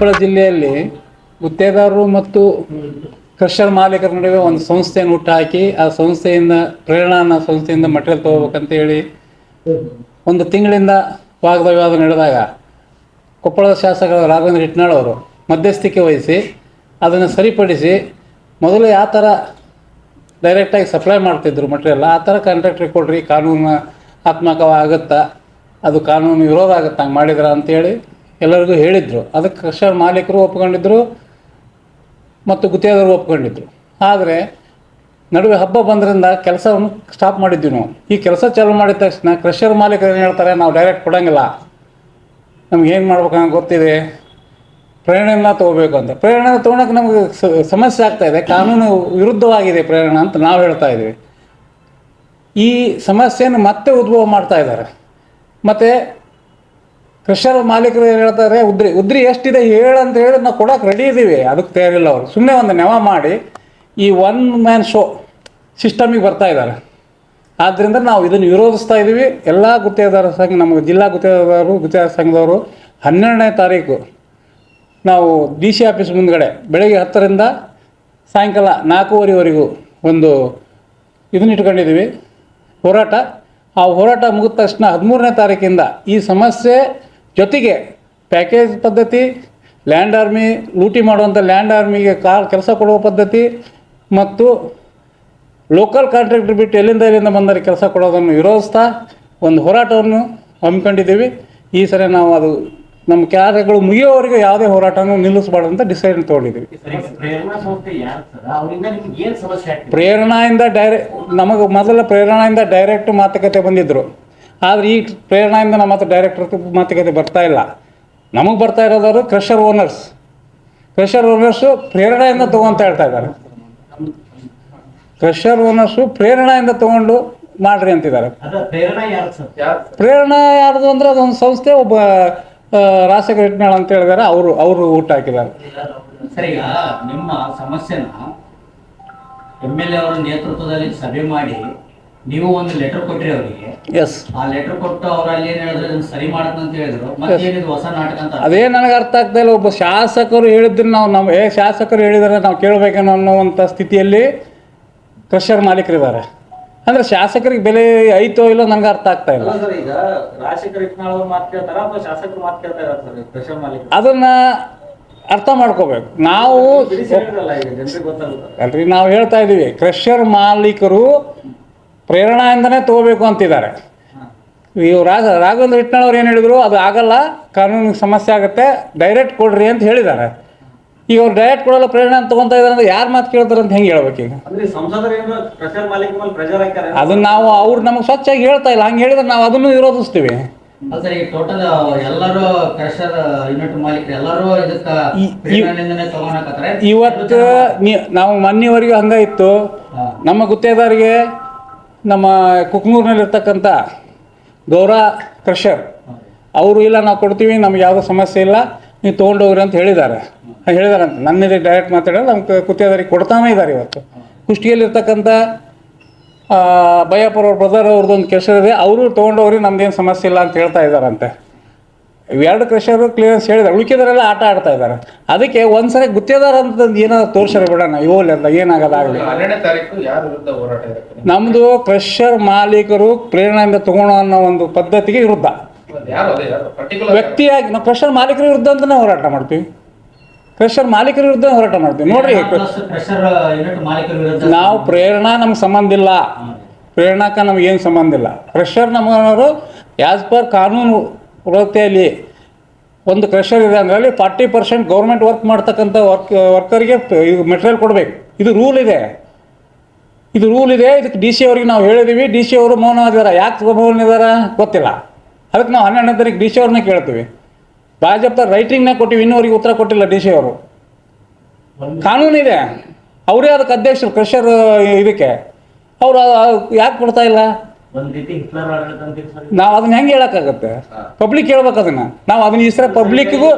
ಕೊಪ್ಪಳ ಜಿಲ್ಲೆಯಲ್ಲಿ ಗುತ್ತೇದಾರರು ಮತ್ತು ಕ್ರಷರ್ ಮಾಲೀಕರ ನಡುವೆ ಒಂದು ಸಂಸ್ಥೆಯನ್ನು ಹುಟ್ಟಾಕಿ, ಆ ಸಂಸ್ಥೆಯಿಂದ ಪ್ರೇರಣಾ ಅನ್ನೋ ಸಂಸ್ಥೆಯಿಂದ ಮಟೀರಿಯಲ್ ತಗೋಬೇಕಂತೇಳಿ ಒಂದು ತಿಂಗಳಿಂದ ವಾಗ್ದ ವಿವಾದ ನಡೆದಾಗ ಕೊಪ್ಪಳದ ಶಾಸಕ ರಾಘವೇಂದ್ರ ಹಿಟ್ನಾಳ್ ಅವರು ಮಧ್ಯಸ್ಥಿಕೆ ವಹಿಸಿ ಅದನ್ನು ಸರಿಪಡಿಸಿ ಮೊದಲು ಯಾವ ಥರ ಡೈರೆಕ್ಟಾಗಿ ಸಪ್ಲೈ ಮಾಡ್ತಿದ್ರು ಮಟೀರಿಯಲ್ ಆ ಥರ ಕಾಂಟ್ರಾಕ್ಟ್ರಿಗೆ ಕೊಡ್ರಿ ಕಾನೂನು ಆತ್ಮಕವಾಗುತ್ತಾ ಅದು ಕಾನೂನು ವಿರೋಧ ಆಗುತ್ತೆ ಹಂಗೆ ಮಾಡಿದ್ರ ಅಂತೇಳಿ ಎಲ್ಲರಿಗೂ ಹೇಳಿದರು. ಅದಕ್ಕೆ ಕ್ರಷರ್ ಮಾಲೀಕರು ಒಪ್ಕೊಂಡಿದ್ರು ಮತ್ತು ಗುತ್ತಿಗೆದಾರರು ಒಪ್ಕೊಂಡಿದ್ರು. ಆದರೆ ನಡುವೆ ಹಬ್ಬ ಬಂದ್ರಿಂದ ಕೆಲಸವನ್ನು ಸ್ಟಾಪ್ ಮಾಡಿದ್ವಿ ನಾವು. ಈ ಕೆಲಸ ಚಾಲೂ ಮಾಡಿದ ತಕ್ಷಣ ಕ್ರಷರ್ ಮಾಲೀಕರು ಏನು ಹೇಳ್ತಾರೆ? ನಾವು ಡೈರೆಕ್ಟ್ ಕೊಡೋಂಗಿಲ್ಲ. ನಮ್ಗೆ ಏನು ಮಾಡ್ಬೇಕಂತ ಗೊತ್ತಿದೆ. ಪ್ರೇರಣೆನ ತೊಗೋಬೇಕು ಅಂತ. ಪ್ರೇರಣೆ ತೊಗೊಳಕ್ಕೆ ನಮಗೆ ಸಮಸ್ಯೆ ಆಗ್ತಾ ಇದೆ. ಕಾನೂನು ವಿರುದ್ಧವಾಗಿದೆ ಪ್ರೇರಣೆ ಅಂತ ನಾವು ಹೇಳ್ತಾ ಇದ್ದೀವಿ. ಈ ಸಮಸ್ಯೆಯನ್ನು ಮತ್ತೆ ಉದ್ಭವ ಮಾಡ್ತಾ ಇದ್ದಾರೆ. ಮತ್ತು ಕ್ರಷರ್ ಮಾಲೀಕರು ಹೇಳ್ತಾರೆ, ಉದ್ರಿ ಉದ್ರಿ ಎಷ್ಟಿದೆ ಹೇಳಂತ ಹೇಳಿ ನಾವು ಕೊಡೋಕೆ ರೆಡಿ ಇದ್ದೀವಿ ಅದಕ್ಕೆ ತಯಾರಿಲ್ಲ ಅವರು. ಸುಮ್ಮನೆ ಒಂದು ನೆವ ಮಾಡಿ ಈ ಒನ್ ಮ್ಯಾನ್ ಶೋ ಸಿಸ್ಟಮಿಗೆ ಬರ್ತಾ ಇದ್ದಾರೆ. ಆದ್ದರಿಂದ ನಾವು ಇದನ್ನು ವಿರೋಧಿಸ್ತಾ ಇದ್ದೀವಿ ಎಲ್ಲ ಗುತ್ತೇದಾರ ಸಂಘ, ನಮಗೆ ಜಿಲ್ಲಾ ಗುತ್ತೇದಾರರು ಗುತ್ತೇದಾರ ಸಂಘದವರು ಹನ್ನೆರಡನೇ ತಾರೀಕು ನಾವು ಡಿ ಸಿ ಆಫೀಸ್ ಮುಂದ್ಗಡೆ ಬೆಳಗ್ಗೆ ಹತ್ತರಿಂದ ಸಾಯಂಕಾಲ ನಾಲ್ಕೂವರೆವರೆಗೂ ಒಂದು ಇದನ್ನ ಇಟ್ಕೊಂಡಿದ್ದೀವಿ ಹೋರಾಟ. ಆ ಹೋರಾಟ ಮುಗಿದ ತಕ್ಷಣ ಹದಿಮೂರನೇ ತಾರೀಕಿಂದ ಈ ಸಮಸ್ಯೆ ಜೊತೆಗೆ ಪ್ಯಾಕೇಜ್ ಪದ್ಧತಿ ಲ್ಯಾಂಡ್ ಆರ್ಮಿ ಲೂಟಿ ಮಾಡುವಂಥ ಲ್ಯಾಂಡ್ ಆರ್ಮಿಗೆ ಕಾರ್ ಕೆಲಸ ಕೊಡುವ ಪದ್ಧತಿ ಮತ್ತು ಲೋಕಲ್ ಕಾಂಟ್ರಾಕ್ಟರ್ ಬಿಟ್ಟು ಎಲ್ಲಿಂದ ಎಲ್ಲಿಂದ ಬಂದರೆ ಕೆಲಸ ಕೊಡೋದನ್ನು ವಿರೋಧಿಸ್ತಾ ಒಂದು ಹೋರಾಟವನ್ನು ಹಮ್ಮಿಕೊಂಡಿದ್ದೀವಿ. ಈ ಸರಿ ನಾವು ಅದು ನಮ್ಮ ಕಾರ್ಯಗಳು ಮುಗಿಯೋವರೆಗೂ ಯಾವುದೇ ಹೋರಾಟವನ್ನು ನಿಲ್ಲಿಸಬಾರ್ದು ಅಂತ ಡಿಸೈಡ್ ತೊಗೊಂಡಿದ್ದೀವಿ. ಪ್ರೇರಣಾಯಿಂದ ಡೈರೆಕ್ಟ್ ನಮಗೆ ಮೊದಲ ಪ್ರೇರಣಾಯಿಂದ ಡೈರೆಕ್ಟ್ ಮಾತುಕತೆ ಬಂದಿದ್ದರು ಆದರೆ ಈ ಪ್ರೇರಣೆಯಿಂದ ನಮ್ಮ ಹತ್ರ ಡೈರೆಕ್ಟರ್ ಮಾತುಕತೆ ಬರ್ತಾ ಇಲ್ಲ. ನಮಗೆ ಬರ್ತಾ ಇರೋದವರು ಕ್ರಷರ್ ಓನರ್ಸ್ ಕ್ರಷರ್ ಓನರ್ಸು ಪ್ರೇರಣೆಯಿಂದ ತೊಗೊಂತ ಹೇಳ್ತಾ ಇದ್ದಾರೆ. ಕ್ರಷರ್ ಓನರ್ಸು ಪ್ರೇರಣೆಯಿಂದ ತೊಗೊಂಡು ಮಾಡ್ರಿ ಅಂತಿದ್ದಾರೆ. ಪ್ರೇರಣೆ ಪ್ರೇರಣಾ ಯಾರು ಸರ್? ಪ್ರೇರಣಾ ಯಾರ್ದು ಅಂದ್ರೆ ಅದೊಂದು ಸಂಸ್ಥೆ ಒಬ್ಬ ರಾಜಶೇಖರ ಅಂತ ಹೇಳಿದಾರೆ ಅವರು ಅವರು ಊಟ ಹಾಕಿದ್ದಾರೆ. ಸರ್ ನಿಮ್ಮ ಸಮಸ್ಯೆನ ಎಂ ಎಲ್ ಎ ಅವರ ನೇತೃತ್ವದಲ್ಲಿ ಸಭೆ ಮಾಡಿ ನೀವು ಒಂದು ಲೆಟರ್ ಕೊಟ್ರಿ ಅವರಿಗೆ. ಎಸ್ ಆ ಲೆಟರ್ ಕೊಟ್ಟು ಅವ್ರು ಅಲ್ಲಿ ಏನ್ ಹೇಳಿದ್ರೆ ಇದನ್ನ ಸರಿ ಮಾಡತ್ ಅಂತ ಹೇಳಿದ್ರು. ಮತ್ತೆ ಏನಿದು ಹೊಸ ನಾಟಕ ಅಂತ ಅದೇ ನನಗೆ ಅರ್ಥ ಆಗ್ತಾ ಇಲ್ಲ. ಒಬ್ಬ ಶಾಸಕರು ಹೇಳಿದ್ರೆ ನಾವು ನಮ್ಮ ಏ ಶಾಸಕರು ಹೇಳಿದ್ರೆ ನಾವು ಕೇಳಬೇಕೇನೋ ಅನ್ನೋವಂಥ ಸ್ಥಿತಿಯಲ್ಲಿ ಕ್ರಷರ್ ಮಾಲೀಕರಿದ್ದಾರೆ. ಅಂದ್ರೆ ಶಾಸಕರಿಗೆ ಬೆಲೆ ಐತೋ ಇಲ್ಲೋ ನನಗೆ ಅರ್ಥ ಆಗ್ತಾ ಇಲ್ಲ. ಈಗ ರಾಜಶೇಖರ್ ಇಟ್ನಾಳ್ ಅವ್ರು ಮಾತು ಕೇಳ್ತಾರ ಅಥವಾ ಶಾಸಕರು ಮಾತು ಕೇಳ್ತಾ ಸರ್ ಪ್ರೆಷರ್ ಮಾಲೀಕ ಅದನ್ನು ಅರ್ಥ ಮಾಡ್ಕೋಬೇಕು. ನಾವು ಅಲ್ರಿ ನಾವು ಹೇಳ್ತಾ ಇದೀವಿ ಕ್ರಷರ್ ಮಾಲೀಕರು ಪ್ರೇರಣೆಯಿಂದನೇ ತಗೋಬೇಕು ಅಂತಿದ್ದಾರೆ. ಇವ್ರು ರಾಘ ರಾಘವೇಂದ್ರ ಹಿಟ್ನಾಳ್ ಅವ್ರು ಏನು ಹೇಳಿದ್ರು? ಅದು ಆಗಲ್ಲ ಕಾನೂನಿಗೆ ಸಮಸ್ಯೆ ಆಗುತ್ತೆ ಡೈರೆಕ್ಟ್ ಕೊಡ್ರಿ ಅಂತ ಹೇಳಿದ್ದಾರೆ. ಈಗ ಅವ್ರು ಡೈರೆಕ್ಟ್ ಕೊಡಲ್ಲ ಪ್ರೇರಣೆ ಅಂತ ತೊಗೊತಾ ಇದ್ದಾರೆ ಅಂದ್ರೆ ಯಾರು ಮಾತು ಕೇಳ್ತಾರೆ ಅಂತ ಹೆಂಗೆ ಹೇಳ್ಬೇಕು ಈಗ? ಅದನ್ನ ನಾವು ಅವ್ರು ನಮಗೆ ಸ್ವಚ್ಛಾಗಿ ಹೇಳ್ತಾ ಇಲ್ಲ. ಹಂಗೆ ಹೇಳಿದ್ರೆ ನಾವು ಅದನ್ನು ವಿರೋಧಿಸ್ತೀವಿ. ಟೋಟಲ್ ಎಲ್ಲರೂ ಯೂನಿಟ್ ಇವತ್ತು ನೀ ನಾವು ಮೊನ್ನೆವರೆಗೂ ಹಂಗ ಇತ್ತು. ನಮ್ಮ ಗುತ್ತೇದಾರಿಗೆ ನಮ್ಮ ಕುಕ್ನೂರಿನಲ್ಲಿರ್ತಕ್ಕಂಥ ಗೌರ ಕ್ರಷರ್ ಅವರು ಇಲ್ಲ ನಾವು ಕೊಡ್ತೀವಿ ನಮ್ಗೆ ಯಾವುದೋ ಸಮಸ್ಯೆ ಇಲ್ಲ ನೀವು ತೊಗೊಂಡೋಗ್ರಿ ಅಂತ ಹೇಳಿದ್ದಾರೆ. ಹಾಗೆ ಹೇಳಿದಾರೆ ಅಂತ ನನ್ನಿದೆ ಡೈರೆಕ್ಟ್ ಮಾತಾಡೋದು ನಮ್ಗೆ ಕುತ್ತೇದಾರಿಗೆ ಕೊಡ್ತಾನೇ ಇದ್ದಾರೆ ಇವತ್ತು. ಕುಷ್ಟಿಯಲ್ಲಿರ್ತಕ್ಕಂಥ ಆ, ಬಯ್ಯಪ್ಪರ ಅವ್ರ ಬ್ರದರ್ ಅವ್ರದ್ದು ಒಂದು ಕೆಲಸ ಇದೆ. ಅವರು ತೊಗೊಂಡೋಗ್ರಿ ನಮ್ದೇನು ಸಮಸ್ಯೆ ಇಲ್ಲ ಅಂತ ಹೇಳ್ತಾ ಇದ್ದಾರಂತೆ. ಇವೆರಡು ಕ್ರೆಷರು ಕ್ಲಿಯರೆನ್ಸ್ ಹೇಳಿದ್ದಾರೆ. ಉಳಿಕೆದಾರೆಲ್ಲ ಆಟ ಆಡ್ತಾ ಇದ್ದಾರೆ. ಅದಕ್ಕೆ ಒಂದ್ಸರಿ ಗುತ್ತೇದಾರ ಅಂತ ಏನಾದ್ರು ತೋರ್ಸರೆ ಬಿಡೋಣ. ಇವಲ್ಲ ಏನಾಗೋದಾಗಲಿ ಹೋರಾಟ ಇರುತ್ತೆ ನಮ್ಮದು ಕ್ರಷರ್ ಮಾಲೀಕರು ಪ್ರೇರಣೆಯಿಂದ ತಗೊಳ್ಳೋ ಅನ್ನೋ ಒಂದು ಪದ್ಧತಿಗೆ ವಿರುದ್ಧ. ಯಾರು ಅದೇ? ಪರ್ಟಿಕ್ಯುಲರ್ ವ್ಯಕ್ತಿಯಾಗಿ ನಾವು ಕ್ರಷರ್ ಮಾಲೀಕರ ವಿರುದ್ಧ ಅಂತಲೇ ಹೋರಾಟ ಮಾಡ್ತೀವಿ. ಕ್ರಷರ್ ಮಾಲೀಕರ ವಿರುದ್ಧ ಹೋರಾಟ ಮಾಡ್ತೀವಿ. ನೋಡ್ರಿ ಕ್ರಷರ್ ಯೂನಿಟ್ ಮಾಲೀಕರ ವಿರುದ್ಧ? ನಾವು ಪ್ರೇರಣಾ ನಮ್ಗೆ ಸಂಬಂಧ ಇಲ್ಲ. ಪ್ರೇರಣಾಕ ನಮ್ಗೆ ಏನು ಸಂಬಂಧ ಇಲ್ಲ. ಕ್ರಷರ್ ನಮ್ಮವರು ಆ್ಯಸ್ ಪರ್ ಕಾನೂನು ವ್ಯವಸ್ಥೆಯಲ್ಲಿ ಒಂದು ಕ್ರೆಷರ್ ಇದೆ ಅಂದರೆ ಅಲ್ಲಿ ಫಾರ್ಟಿ ಪರ್ಸೆಂಟ್ ಗೌರ್ಮೆಂಟ್ ವರ್ಕ್ ಮಾಡ್ತಕ್ಕಂಥ ವರ್ಕ್ ವರ್ಕರ್ಗೆ ಇದು ಮೆಟೀರಿಯಲ್ ಕೊಡಬೇಕು. ಇದು ರೂಲ್ ಇದೆ. ಇದು ರೂಲ್ ಇದೆ. ಇದಕ್ಕೆ ಡಿ ಸಿ ಅವ್ರಿಗೆ ನಾವು ಹೇಳಿದ್ದೀವಿ ಡಿ ಸಿ ಅವರು ಮೌನವಾಗಿದ್ದಾರೆ ಯಾಕೆ ಮೌನಿದ್ದಾರೆ ಗೊತ್ತಿಲ್ಲ. ಅದಕ್ಕೆ ನಾವು ಹನ್ನೆರಡನೇ ತಾರೀಕು ಡಿ ಸಿ ಅವ್ರನ್ನ ಕೇಳ್ತೀವಿ. ಭಾಜಪ ರೈಟಿಂಗ್ನ ಕೊಟ್ಟಿವಿ. ಇನ್ನೂವರೆಗೆ ಉತ್ತರ ಕೊಟ್ಟಿಲ್ಲ ಡಿ ಸಿ ಅವರು. ಕಾನೂನಿದೆ ಅವರೇ ಅದಕ್ಕೆ ಅಧ್ಯಕ್ಷರು ಕ್ರೆಷರ್ ಇದಕ್ಕೆ. ಅವರು ಯಾಕೆ ಕೊಡ್ತಾ ಇಲ್ಲ? ಒಂದ್ ರೀತಿ ಹಿಟ್ಲರ್ ಆಡಳಿತ ಅಂತೀವಿ ಸರ್ ನಾವು ಅದನ್ನ ಹೆಂಗೆ ಹೇಳಕ್ಕಾಗತ್ತೆ? ಪಬ್ಲಿಕ್ ಹೇಳ್ಬೇಕು ಅದನ್ನ. ನಾವು ಅದನ್ನ ಈ ಸರ ಪಬ್ಲಿಕ್ಗೂ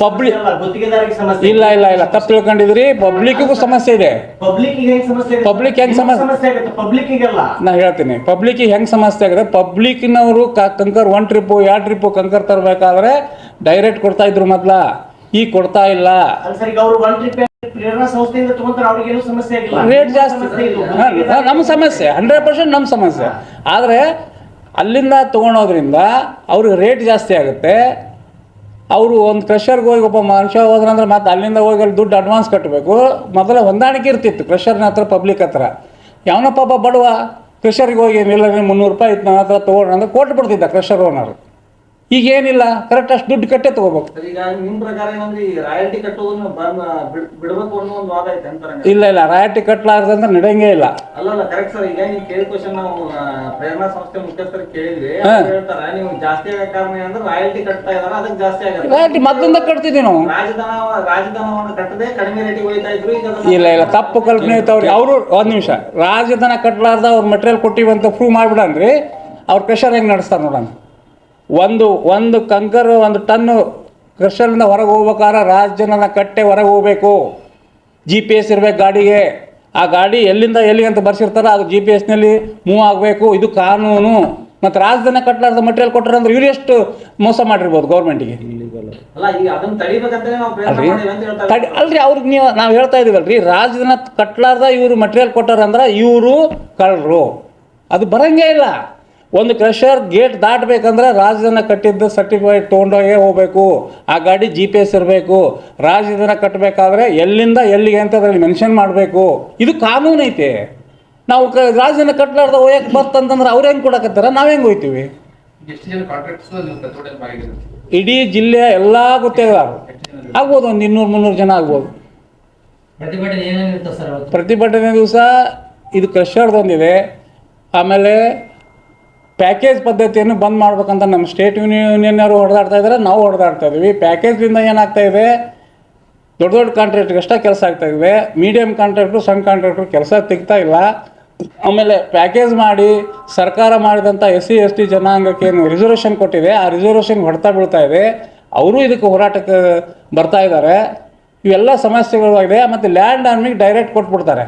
ಪಬ್ಲಿಕ್ ಗುತ್ತಿಗೆದಾರಿಗೆ ಸಮಸ್ಯೆ ಇಲ್ಲ ಇಲ್ಲ ಇಲ್ಲ. ತಪ್ಪು ತಿಳ್ಕೊಂಡಿದ್ರಿ. ಪಬ್ಲಿಕ್ಗೂ ಸಮಸ್ಯೆ ಇದೆ. ಪಬ್ಲಿಕ್ ಹೆಂಗ್ ಸಮಸ್ಯೆ ಆಗುತ್ತೆ? Public ಹೆಂಗ್ ನಿಮ್ಗ್ ಸಮಸ್ಯೆ- ಸಮಸ್ಯೆ ಆಗುತ್ತೆ ಪಬ್ಲಿಕ್ಗೆಲ್ಲ ನಾ ಹೇಳ್ತೀನಿ. ಪಬ್ಲಿಕ್ಕಿಗೆ ಹೆಂಗೆ ಸಮಸ್ಯೆ ಆಗಿದೆ ಪಬ್ಲಿಕ್ನವರು ಕಂಕರ್ ಒನ್ ಟ್ರಿಪ್ಪು ಎರಡು ಟ್ರಿಪ್ಪು ಕಂಕರ್ ತರಬೇಕಾದ್ರೆ ಡೈರೆಕ್ಟ್ ಕೊಡ್ತಾ ಇದ್ರು ಮೊದ್ಲ. ಈಗ ಕೊಡ್ತಾ ಇಲ್ಲ. ಅಲ್ಲ ಸರ್ ಈಗ ಅವರು ಒನ್ ಟ್ರಿಪ್ ರೇಟ್ ಜಾಸ್ತಿ. ನಮ್ಮ ಸಮಸ್ಯೆ. ಹಂಡ್ರೆಡ್ ಪರ್ಸೆಂಟ್ ನಮ್ಮ ಸಮಸ್ಯೆ. ಆದರೆ ಅಲ್ಲಿಂದ ತೊಗೊಳೋದ್ರಿಂದ ಅವ್ರಿಗೆ ರೇಟ್ ಜಾಸ್ತಿ ಆಗುತ್ತೆ. ಅವರು ಒಂದು ಕ್ರೆಷರ್ಗೆ ಹೋಗಿ ಒಬ್ಬ ಮನುಷ್ಯ ಹೋದ್ರಂದ್ರೆ ಮತ್ತೆ ಅಲ್ಲಿಂದ ಹೋಗಿ ಅಲ್ಲಿ ದುಡ್ಡು ಅಡ್ವಾನ್ಸ್ ಕಟ್ಟಬೇಕು ಮೊದಲ ಹೊಂದಾಣಿಕೆ ಇರ್ತಿತ್ತು ಕ್ರೆಷರ್ನ ಹತ್ರ ಪಬ್ಲಿಕ್ ಹತ್ರ. ಯಾವನಪ್ಪ ಬಡವ ಕ್ರೆಷರ್ಗೆ ಹೋಗಿ ಇಲ್ಲ ಮುನ್ನೂರು ರೂಪಾಯಿ ಇತ್ತು ನನ್ನ ಹತ್ರ ತೊಗೊಂಡ್ರೆ ಅಂದ್ರೆ ಕೊಟ್ಟು ಬಿಡ್ತಿದ್ದ ಕ್ರೆಷರ್ ಓನರ್ ಈಗ ಏನಿಲ್ಲ ಕರೆಕ್ಟ್ ಅಷ್ಟು ದುಡ್ಡು ಕಟ್ಟೆ ತಗೋಬೇಕು. ಸರ್, ಈಗ ನಿಮ್ ಪ್ರಕಾರ ಏನಂದ್ರೆ ಈ ರಾಯಲ್ಟಿ ಕಟ್ಟೋದನ್ನ ಬಂದ್ ಬಿಡ್- ಬಿಡ್ಬೇಕು ಅನ್ನೋ ಒಂದು ವಾದ ಐತೆ ಅಂತಾರೆ ಇಲ್ಲ ಇಲ್ಲ ರಾಯಲ್ಟಿ ಕಟ್ಟಲಾರ್ದಂದ್ರೆ ನಡೆಯಂಗೇ ಇಲ್ಲ. ಅಲ್ಲಲ್ಲ ಕರೆಕ್ಟ್ ಸರ್ ಈಗ ನೀವು ಕೇಳಿದ ಕ್ವಶನ್ ನಾವು ಪ್ರೇರಣಾ ಸಂಸ್ಥೆ ಮುಖ್ಯಸ್ಥರು ಕೇಳಿದ್ವಿ. ಹಾ. ಅವ್ರು ನೀವು ಜಾಸ್ತಿ ಆಗೋ ಕಾರಣ ಅಂದ್ರೆ ರಾಯಲ್ಟಿ ಕಟ್ತಾ ಇದಾರ ಅದಕ್ಕೆ ಜಾಸ್ತಿ ಆಗುತ್ತೆ ರಾಯಟಿ ಮೊದಲಿಂದ ಕಟ್ತಿದ್ದೀವಿ ನಾವು. ರಾಜಧನ ರಾಜಧನವನ್ನು ಕಟ್ಟದೆ ಕಡಿಮೆ ರೇಟಿಗೆ ಹೋಯ್ತಾ ಇದ್ರು ಈಗ ಇಲ್ಲ ಇಲ್ಲ ತಪ್ಪು ಕಲ್ಪನೆ ಐತವ್ರಿ ಅವರು ಒಂದ್ ನಿಮಿಷ ರಾಜಧನ ಕಟ್ಟಲಾರ್ದ ಅವ್ರ ಮೆಟೀರಿಯಲ್ ಕೊಟ್ಟಿವಂತ ಅಂತ ಪ್ರೂವ್ ಮಾಡ್ಬಿಡನ್ರಿ ಅವ್ರ ಪ್ರೆಷರ್ ಹೆಂಗ್ ನಡೆಸ್ತಾರೆ ನೋಡೋಣ. ಒಂದು ಒಂದು ಕಂಕರ್ ಒಂದು ಟನ್ನು ಕ್ರಷರಿಂದ ಹೊರಗೆ ಹೋಗ್ಬೇಕಾದ್ರೆ ರಾಜನನ್ನ ಕಟ್ಟೆ ಹೊರಗೆ ಹೋಗ್ಬೇಕು. ಜಿ ಪಿ ಎಸ್ ಇರ್ಬೇಕು ಗಾಡಿಗೆ. ಆ ಗಾಡಿ ಎಲ್ಲಿಂದ ಎಲ್ಲಿಗೆ ಅಂತ ಬರ್ಸಿರ್ತಾರೆ ಅದು ಜಿ ಪಿ ಎಸ್ನಲ್ಲಿ ಮೂವ್ ಆಗಬೇಕು. ಇದು ಕಾನೂನು. ಮತ್ತು ರಾಜಧಾನಿ ಕಟ್ಟಲಾರ್ದ ಮಟೀರಿಯಲ್ ಕೊಟ್ಟರೆ ಅಂದ್ರೆ ಇವ್ರು ಎಷ್ಟು ಮೋಸ ಮಾಡಿರ್ಬೋದು ಗೌರ್ಮೆಂಟಿಗೆ ತಡಿ ಅಲ್ರಿ ಅವ್ರಿಗೆ ನೀವು ನಾವು ಹೇಳ್ತಾ ಇದೀವಲ್ರಿ ರಾಜಧಾನಿ ಕಟ್ಟಲಾರ್ದ ಇವರು ಮಟೀರಿಯಲ್ ಕೊಟ್ಟಾರಂದ್ರೆ ಇವರು ಕಳ್ಳರು. ಅದು ಬರಂಗೇ ಇಲ್ಲ. ಒಂದು ಕ್ರಷರ್ ಗೇಟ್ ದಾಟಬೇಕಂದ್ರೆ ರಾಜಧನ ಕಟ್ಟಿದ್ದ ಸರ್ಟಿಫೈಡ್ ತೊಗೊಂಡೋಗೇ ಹೋಗಬೇಕು. ಆ ಗಾಡಿ ಜಿ ಪಿ ಎಸ್ ಇರಬೇಕು. ರಾಜಧನ ಕಟ್ಟಬೇಕಾದ್ರೆ ಎಲ್ಲಿಂದ ಎಲ್ಲಿಗೆ ಅಂತ ಅದರಲ್ಲಿ ಮೆನ್ಷನ್ ಮಾಡಬೇಕು. ಇದು ಕಾನೂನು ಐತೆ. ನಾವು ಕ ರಾಜಧನ ಕಟ್ಟಲಾರ್ದ ಹೋಯಕ್ಕೆ ಬರ್ತಂತಂದ್ರೆ ಅವ್ರು ಹೆಂಗೆ ಕೊಡಕತ್ತಾರ? ನಾವು ಹೆಂಗೆ ಹೋಯ್ತೀವಿ? ಇಡೀ ಜಿಲ್ಲೆಯ ಎಲ್ಲ ಗುತ್ತೇದಾರರು ಆಗ್ಬೋದು ಒಂದು ಇನ್ನೂರು ಮುನ್ನೂರು ಜನ ಆಗ್ಬೋದು. ಪ್ರತಿಭಟನೆ ದಿವಸ ಇದು ಕ್ರಷರ್ದೊಂದಿದೆ. ಆಮೇಲೆ ಪ್ಯಾಕೇಜ್ ಪದ್ಧತಿಯನ್ನು ಬಂದ್ ಮಾಡ್ಬೇಕಂತ ನಮ್ಮ ಸ್ಟೇಟ್ ಯೂನಿಯನ್ ಅವರು ಹೊಡೆದಾಡ್ತಾ ಇದ್ದಾರೆ, ನಾವು ಹೊಡೆದಾಡ್ತಾ ಇದ್ದೀವಿ. ಪ್ಯಾಕೇಜ್ದಿಂದ ಏನಾಗ್ತಾ ಇದೆ? ದೊಡ್ಡ ದೊಡ್ಡ ಕಾಂಟ್ರಾಕ್ಟ್ರಿಗೆ ಅಷ್ಟೇ ಕೆಲಸ ಆಗ್ತಾ ಇದೆ. ಮೀಡಿಯಂ ಕಾಂಟ್ರಾಕ್ಟ್ರು ಸಣ್ಣ ಕಾಂಟ್ರಾಕ್ಟ್ರು ಕೆಲಸ ತೆಗ್ತಾ ಇಲ್ಲ. ಆಮೇಲೆ ಪ್ಯಾಕೇಜ್ ಮಾಡಿ ಸರ್ಕಾರ ಮಾಡಿದಂಥ ಎಸ್ ಸಿ ಎಸ್ ಟಿ ಜನಾಂಗಕ್ಕೆ ಏನು ರಿಸರ್ವೇಷನ್ ಕೊಟ್ಟಿದೆ. ಆ ರಿಸರ್ವೇಷನ್ ಹೊಡ್ತಾ ಬೀಳ್ತಾ ಇದೆ. ಅವರು ಇದಕ್ಕೆ ಹೋರಾಟಕ್ಕೆ ಬರ್ತಾ ಇದ್ದಾರೆ. ಇವೆಲ್ಲ ಸಮಸ್ಯೆಗಳಾಗಿದೆ. ಮತ್ತು ಲ್ಯಾಂಡ್ ಆರ್ಮಿಗೆ ಡೈರೆಕ್ಟ್ ಕೊಟ್ಬಿಡ್ತಾರೆ.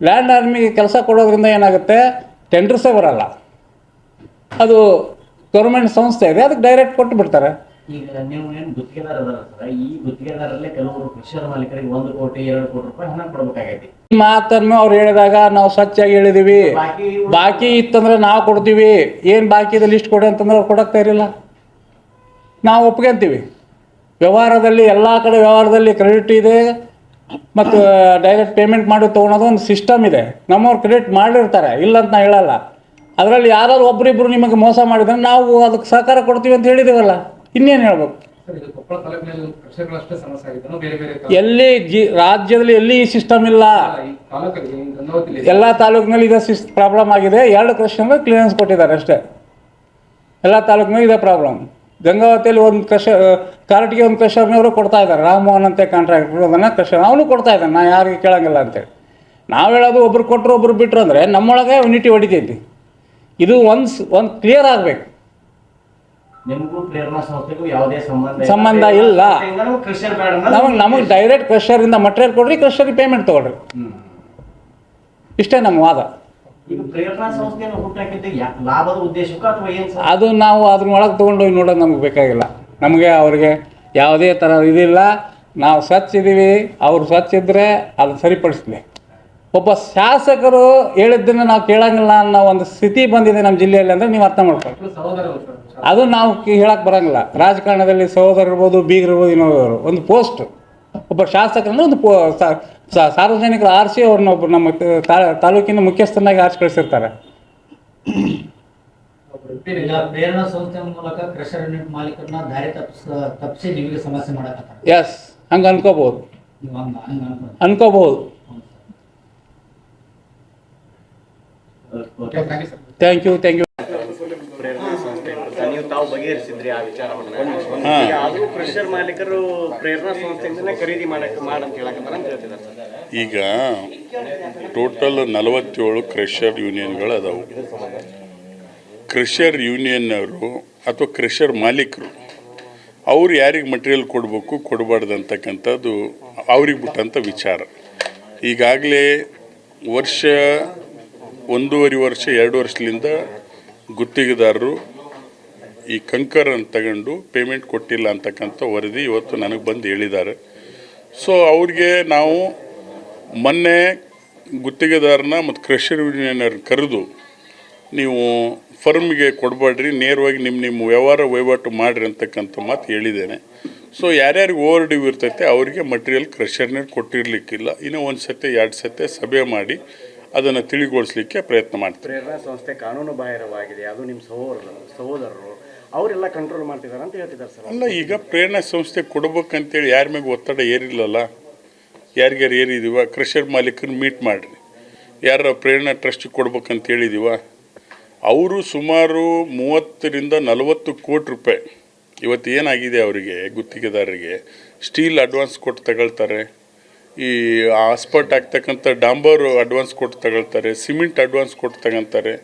ಲ್ಯಾಂಡ್ ಆರ್ಮಿಗೆ ಕೆಲಸ ಕೊಡೋದ್ರಿಂದ ಏನಾಗುತ್ತೆ? ಟೆಂಡರ್ಸೇ ಬರಲ್ಲ. ಅದು ಗೌರ್ಮೆಂಟ್ ಸಂಸ್ಥೆ ಇದೆ ಅದಕ್ಕೆ ಡೈರೆಕ್ಟ್ ಕೊಟ್ಟು ಬಿಡ್ತಾರೆ. ಈಗ ನೀವು ಏನು ಗುತ್ತಿಗೆದಾರ ಅದಾರ ಸರ್ ಈ ಗುತ್ತಿಗೆದಾರಲ್ಲೇ ಕೆಲವರು ಕೃಷಿಯರ ಮಾಲೀಕರಿಗೆ ಒಂದು ಕೋಟಿ ಎರಡು ಕೋಟಿ ರೂಪಾಯಿ ಹಣ ಕೊಡ್ಬೇಕಾಗೈತಿ. ಈ ಮಾತನ್ನು ಅವ್ರು ಹೇಳಿದಾಗ ನಾವು ಸ್ವಚ್ಛಾಗಿ ಹೇಳಿದೀವಿ. ಬಾಕಿ ಬಾಕಿ ಇತ್ತಂದ್ರೆ ನಾವು ಕೊಡ್ತೀವಿ. ಏನು ಬಾಕಿ ಇದೆ ಲಿಸ್ಟ್ ಕೊಡಿ ಅಂತಂದ್ರೆ ಅವ್ರು ಕೊಡಕ್ತಾ ಇರಲಿಲ್ಲ. ನಾವು ಒಪ್ಕೊಂತೀವಿ. ವ್ಯವಹಾರದಲ್ಲಿ ಎಲ್ಲ ಕಡೆ ವ್ಯವಹಾರದಲ್ಲಿ ಕ್ರೆಡಿಟ್ ಇದೆ. ಮತ್ತು ಡೈರೆಕ್ಟ್ ಪೇಮೆಂಟ್ ಮಾಡಿ ತೊಗೊಳೋದು ಒಂದು ಸಿಸ್ಟಮ್ ಇದೆ. ನಮ್ಮವ್ರು ಕ್ರೆಡಿಟ್ ಮಾಡಿರ್ತಾರೆ ಇಲ್ಲ ಅಂತ ನಾ ಹೇಳಲ್ಲ. ಅದರಲ್ಲಿ ಯಾರಾದ್ರು ಒಬ್ಬರಿಬ್ಬರು ನಿಮಗೆ ಮೋಸ ಮಾಡಿದ್ರೆ ನಾವು ಅದಕ್ಕೆ ಸಹಕಾರ ಕೊಡ್ತೀವಿ ಅಂತ ಹೇಳಿದೀವಲ್ಲ ಇನ್ನೇನು ಹೇಳ್ಬೇಕು? ಎಲ್ಲಿ ಜಿ ರಾಜ್ಯದಲ್ಲಿ ಎಲ್ಲಿ ಈ ಸಿಸ್ಟಮ್ ಇಲ್ಲ? ಎಲ್ಲ ತಾಲೂಕಿನಲ್ಲಿ ಇದೆ ಸಿಸ್ ಪ್ರಾಬ್ಲಮ್ ಆಗಿದೆ. ಎರಡು ಕ್ರಷರ್ಗೆ ಕ್ಲಿಯರೆನ್ಸ್ ಕೊಟ್ಟಿದ್ದಾರೆ ಅಷ್ಟೇ. ಎಲ್ಲ ತಾಲೂಕಿನಲ್ಲಿ ಇದೆ ಪ್ರಾಬ್ಲಮ್ ಗಂಗಾವತಿಯಲ್ಲಿ ಒಂದು ಕ್ರಷ ಕಾರ್ಟಿಗೆ ಒಂದು ಕ್ರಷರ್ನವರು ಕೊಡ್ತಾ ಇದ್ದಾರೆ. ರಾಮಮೋಹನ್ ಅಂತ ಕಾಂಟ್ರಾಕ್ಟರ್ ಅದನ್ನು ಕ್ರಷರ್ ಅವನು ಕೊಡ್ತಾ ಇದ್ದಾನೆ. ನಾ ಯಾರಿಗೆ ಕೇಳಂಗಿಲ್ಲ ಅಂತೇಳಿ. ನಾವು ಹೇಳೋದು ಒಬ್ರು ಕೊಟ್ಟರು ಒಬ್ರು ಬಿಟ್ಟರು ಅಂದರೆ ನಮ್ಮೊಳಗೆ ಯುನಿಟಿ ಹೊಡಿತೈತಿ. ಇದು ಒಂದು ಒಂದು ಕ್ಲಿಯರ್ ಆಗಬೇಕು. ನಿಮಗೂ ಪ್ರೇರಣಾ ಸಂಸ್ಥೆಗೂ ಯಾವುದೇ ಸಂಬಂಧ ಸಂಬಂಧ ಇಲ್ಲ. ನಮಗ್ ಬೇಡ ನಮಗೆ ನಮಗೆ ಡೈರೆಕ್ಟ್ ಕ್ರಷರಿಂದ ಮಟೀರಿಯಲ್ ಕೊಡ್ರಿ ಕ್ರಷರಿಗೆ ಪೇಮೆಂಟ್ ತಗೊಳ್ರಿ. ಇಷ್ಟೇ ನಮ್ಮ ವಾದ. ಅದು ನಾವು ಅದ್ರೊಳಗೆ ತೊಗೊಂಡೋಗಿ ನೋಡೋದು ನಮ್ಗೆ ಬೇಕಾಗಿಲ್ಲ. ನಮಗೆ ಅವ್ರಿಗೆ ಯಾವುದೇ ಥರ ಇದಿಲ್ಲ. ನಾವು ಸ್ವಚ್ಛ ಇದ್ದೀವಿ ಅವ್ರು ಸ್ವಚ್ಛ ಇದ್ದರೆ ಅದು ಸರಿಪಡಿಸ್ಲಿ. ಒಬ್ಬ ಶಾಸಕರು ಹೇಳಿದ್ದನ್ನು ನಾವು ಕೇಳಂಗಿಲ್ಲ ಅನ್ನೋ ಒಂದು ಸ್ಥಿತಿ ಬಂದಿದೆ ನಮ್ಮ ಜಿಲ್ಲೆಯಲ್ಲಿ ಅಂದರೆ ನೀವು ಅರ್ಥ ಮಾಡ್ಕೊಳ್ಳಿ. ಅದು ನಾವು ಹೇಳಕ್ ಬರಂಗಿಲ್ಲ. ರಾಜಕಾರಣದಲ್ಲಿ ಸಹೋದರ ಇರ್ಬೋದು ಬೀಗರಿರ್ಬೋದು ಇನ್ನೋರು ಒಂದು ಪೋಸ್ಟ್. ಒಬ್ಬ ಶಾಸಕರನ್ನ ಒಂದು ಪೋ ಸಾರ್ವಜನಿಕರು ಆರಿಸಿ ಅವ್ರನ್ನ ಒಬ್ಬರು ನಮ್ಮ ತಾಲೂಕಿನ ಮುಖ್ಯಸ್ಥನಾಗಿ ಆರಿಸಿ ಕಳಿಸಿರ್ತಾರೆ. ಎಸ್ ಹಂಗೆ ಅನ್ಕೋಬಹುದು. ಮೂಲಕ ಕ್ರಷರ್ ಯೂನಿಟ್ ಮಾಲೀಕರನ್ನ ದಾರಿ ತಪ್ಪಿಸ ತಪ್ಪಿಸಿ ನಿಮಗೆ ಸಮಸ್ಯೆ ಮಾಡಕತ್ತಾರ ಎಸ್ ಹಂಗೆ ಅನ್ಕೋಬೋದು ನೀವು ಹಂಗ ಹಂಗ ಅನ್ಕೊಂಡು ಅನ್ಕೋಬಹುದು okay thank you thank you thank you ನೀವು ತಾವು ಬಗೆಹರಿಸಿದ್ರಿ ಆ ವಿಚಾರವನ್ನ. ಈಗ ಆದ್ರೂ ಕೃಷಿಯರ್ ಮಾಲೀಕರು ಪ್ರೇರಣಾ ಸಂಸ್ಥೆಯಿಂದನೇ ಖರೀದಿ ಮಾಡಕ್ ಮಾಡಂತ ಹೇಳಕತ್ತಾರ ಅಂತ ಹೇಳ್ತಿದ್ದಾರೆ ಈಗ ಟೋಟಲ್ ನಲವತ್ತೇಳು ಕ್ರಷರ್ ಯೂನಿಯನ್ಗಳು ಅದಾವು. ಕ್ರಷರ್ ಯೂನಿಯನ್ನವರು ಅಥವಾ ಕ್ರಷರ್ ಮಾಲೀಕರು ಅವ್ರು ಯಾರಿಗೆ ಮಟೀರಿಯಲ್ ಕೊಡಬೇಕು ಕೊಡಬಾರ್ದು ಅಂತಕ್ಕಂಥದ್ದು ಅವ್ರಿಗೆ ಬಿಟ್ಟಂಥ ವಿಚಾರ. ಈಗಾಗಲೇ ವರ್ಷ ಒಂದೂವರೆ ವರ್ಷ, ಎರಡು ವರ್ಷದಿಂದ ಗುತ್ತಿಗೆದಾರರು ಈ ಕಂಕರನ್ನು ತಗೊಂಡು ಪೇಮೆಂಟ್ ಕೊಟ್ಟಿಲ್ಲ ಅಂತಕ್ಕಂಥ ವರದಿ ಇವತ್ತು ನನಗೆ ಬಂದು ಹೇಳಿದ್ದಾರೆ. ಸೊ ಅವ್ರಿಗೆ ನಾವು ಮೊನ್ನೆ ಗುತ್ತಿಗೆದಾರನ ಮತ್ತು ಕ್ರಷರ್ ಯೂನಿಯನರ್ ಕರೆದು ನೀವು ಫರ್ಮ್ಗೆ ಕೊಡಬೇಡ್ರಿ, ನೇರವಾಗಿ ನಿಮ್ಮ ನಿಮ್ಮ ವ್ಯವಹಾರ ವಹಿವಾಟು ಮಾಡಿರಿ ಅಂತಕ್ಕಂಥ ಮಾತು ಹೇಳಿದ್ದೇನೆ. ಸೊ ಯಾರ್ಯಾರಿಗೆ ಓವರ್ ಡ್ಯೂ ಇರ್ತೈತೆ, ಅವರಿಗೆ ಮಟೀರಿಯಲ್ ಕ್ರಷರ್ನೇ ಕೊಟ್ಟಿರಲಿಕ್ಕಿಲ್ಲ. ಇನ್ನೂ ಒಂದು ಸತಿ ಎರಡು ಸತಿ ಸಭೆ ಮಾಡಿ ಅದನ್ನು ತಿಳಿಗೊಳಿಸಲಿಕ್ಕೆ ಪ್ರಯತ್ನ ಮಾಡ್ತಾರೆ ಪ್ರೇರಣಾ ಸಂಸ್ಥೆ ಕಾನೂನು ಬಾಹಿರವಾಗಿದೆ ಅದು ನಿಮ್ಮ ಸಹೋದರರು ಸಹೋದರರು ಅವರೆಲ್ಲ ಕಂಟ್ರೋಲ್ ಮಾಡ್ತಿದ್ದಾರೆ ಅಂತ ಹೇಳ್ತಿದ್ದಾರೆ ಸರ್. ಅಲ್ಲ ಈಗ ಪ್ರೇರಣಾ ಸಂಸ್ಥೆ ಕೊಡ್ಬೇಕಂತೇಳಿ ಯಾರ ಮ್ಯಾಗ ಒತ್ತಡ ಏರಿಲ್ಲಲ್ಲ? ಯಾರಿಗ್ಯಾರು ಏರಿದೀವ? ಕ್ರಷರ್ ಮಾಲೀಕರನ್ನ ಮೀಟ್ ಮಾಡಿರಿ. ಯಾರ ಪ್ರೇರಣಾ ಟ್ರಸ್ಟ್ ಕೊಡ್ಬೇಕಂತ ಹೇಳಿದೀವ ಅವರು ಸುಮಾರು ಮೂವತ್ತರಿಂದ ನಲವತ್ತು ಕೋಟಿ ರೂಪಾಯಿ. ಇವತ್ತು ಏನಾಗಿದೆ ಅವರಿಗೆ ಗುತ್ತಿಗೆದಾರರಿಗೆ? ಸ್ಟೀಲ್ ಅಡ್ವಾನ್ಸ್ ಕೊಟ್ಟು ತಗೊಳ್ತಾರೆ. ಈ ಆಸ್ಪರ್ಟ್ ಆಗ್ತಕ್ಕಂಥ ಡಾಂಬರು ಅಡ್ವಾನ್ಸ್ ಕೊಟ್ಟು ತಗೊಳ್ತಾರೆ ಸಿಮೆಂಟ್ ಅಡ್ವಾನ್ಸ್ ಕೊಟ್ಟು ತಗೊಂತಾರೆ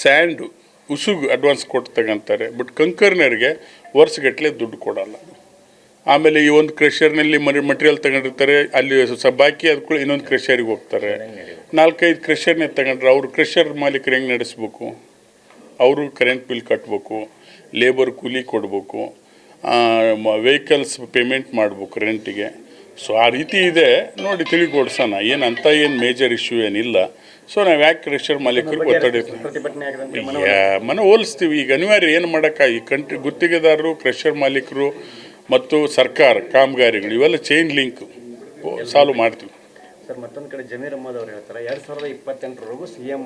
ಸ್ಯಾಂಡು ಉಸುಗು ಅಡ್ವಾನ್ಸ್ ಕೊಟ್ಟು ತಗೊಂತಾರೆ ಬಟ್ ಕಂಕರ್ನರಿಗೆ ವರ್ಷಗಟ್ಟಲೆ ದುಡ್ಡು ಕೊಡಲ್ಲ. ಆಮೇಲೆ ಈ ಒಂದು ಕ್ರೆಷರ್ನಲ್ಲಿ ಮರಿ ಮಟೀರಿಯಲ್ ತಗೊಂಡಿರ್ತಾರೆ ಅಲ್ಲಿ ಸ ಬಾಕಿ ಅದಕ್ಕೂ ಇನ್ನೊಂದು ಕ್ರೆಷರಿಗೆ ಹೋಗ್ತಾರೆ. ನಾಲ್ಕೈದು ಕ್ರೆಷರ್ನೇ ತಗೊಂಡ್ರೆ ಅವರು ಕ್ರೆಷರ್ ಮಾಲೀಕರು ಹೆಂಗೆ ನಡೆಸ್ಬೇಕು? ಅವರು ಕರೆಂಟ್ ಬಿಲ್ ಕಟ್ಟಬೇಕು ಲೇಬರ್ ಕೂಲಿ ಕೊಡಬೇಕು ವೆಹಿಕಲ್ಸ್ ಪೇಮೆಂಟ್ ಮಾಡಬೇಕು ರೆಂಟಿಗೆ ಸೊ ಆ ರೀತಿ ಇದೆ. ನೋಡಿ ತಿಳಿಕೊಡ್ಸೋಣ ಏನು ಅಂತ ಏನು ಮೇಜರ್ ಇಶ್ಯೂ ಏನಿಲ್ಲ. ಸೊ ನಾವು ಯಾಕೆ ಕ್ರೆಷರ್ ಮಾಲೀಕರಿಗೆ ಒತ್ತಡ ಮನೆ ಹೋಲಿಸ್ತೀವಿ. ಈಗ ಅನಿವಾರ್ಯ ಏನು ಮಾಡೋಕ್ಕ ಈ ಕಂಟ್ರಿ ಗುತ್ತಿಗೆದಾರರು ಕ್ರೆಷರ್ ಮಾಲೀಕರು ಮತ್ತು ಸರ್ಕಾರ ಕಾಮಗಾರಿಗಳು ಇವೆಲ್ಲ ಚೈನ್ ಲಿಂಕ್ ಸಾಲ್ವ್ ಮಾಡ್ತೀವಿ. ಸರ್ ಮತ್ತೊಂದು ಕಡೆ ಜಮೀರ್ ಅವರು ಹೇಳ್ತಾರೆ ಎರಡ್ ಸಾವಿರದ ಇಪ್ಪತ್ತೆಂಟರವರೆಗೂ ಸಿ ಎಂ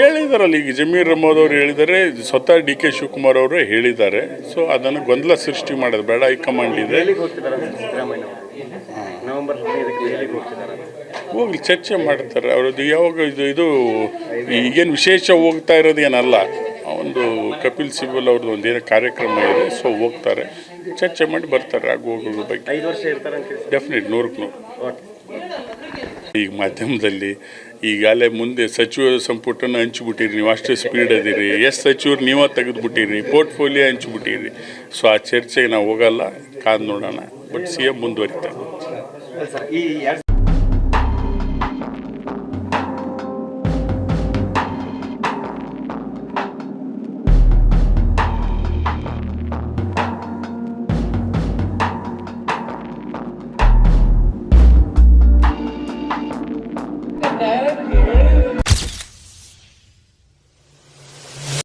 ಹೇಳಿದಾರಲ್ಲ ಈಗ ಜಮೀರ್ ಅಹಮದ್ ಅವರು ಹೇಳಿದ್ದಾರೆ ಸ್ವತಃ ಡಿ ಕೆ ಶಿವಕುಮಾರ್ ಅವರು ಹೇಳಿದ್ದಾರೆ. ಸೊ ಅದನ್ನು ಗೊಂದಲ ಸೃಷ್ಟಿ ಮಾಡೋದು ಬೇಡ ಹೈಕಮಾಂಡ್ ಇದೆ. ಸಿದ್ದರಾಮಯ್ಯ ನವೆಂಬರ್ ಹದಿನೈದಕ್ಕೆ ಹೋಗ್ತಿದ್ದಾರೆ ಹೋಗ್ಲಿ ಚರ್ಚೆ ಮಾಡ್ತಾರೆ. ಅವರದ್ದು ಯಾವಾಗ ಇದು ಇದು ಈಗೇನು ವಿಶೇಷ ಹೋಗ್ತಾ ಇರೋದು ಏನಲ್ಲ. ಒಂದು ಕಪಿಲ್ ಸಿಬಲ್ ಅವ್ರದ್ದು ಒಂದು ಏನೋ ಕಾರ್ಯಕ್ರಮ ಇದೆ ಸೊ ಹೋಗ್ತಾರೆ. ಚರ್ಚೆ ಮಾಡಿ ಬರ್ತಾರೆ ಆಗ ಹೋಗೋದ್ರ ಬಗ್ಗೆ ಡೆಫಿನೆಟ್ ನೂರಕ್ಕೆ ನೂರು. ಈಗ ಮಾಧ್ಯಮದಲ್ಲಿ ಈಗಾಗಲೇ ಮುಂದೆ ಸಚಿವ ಸಂಪುಟನ ಹಂಚಿಬಿಟ್ಟಿರಿ, ನೀವು ಅಷ್ಟು ಸ್ಪೀಡ್ ಅದೀರಿ. ಎಷ್ಟು ಸಚಿವರು ನೀವೇ ತೆಗೆದುಬಿಟ್ಟಿರಿ ಪೋರ್ಟ್ಫೋಲಿಯೋ ಹಂಚಿಬಿಟ್ಟಿರಿ. ಸೊ ಆ ಚರ್ಚೆಗೆ ನಾವು ಹೋಗಲ್ಲ, ಕಾದು ನೋಡೋಣ. ಬಟ್ ಸಿ ಎಂ ಎರಡ್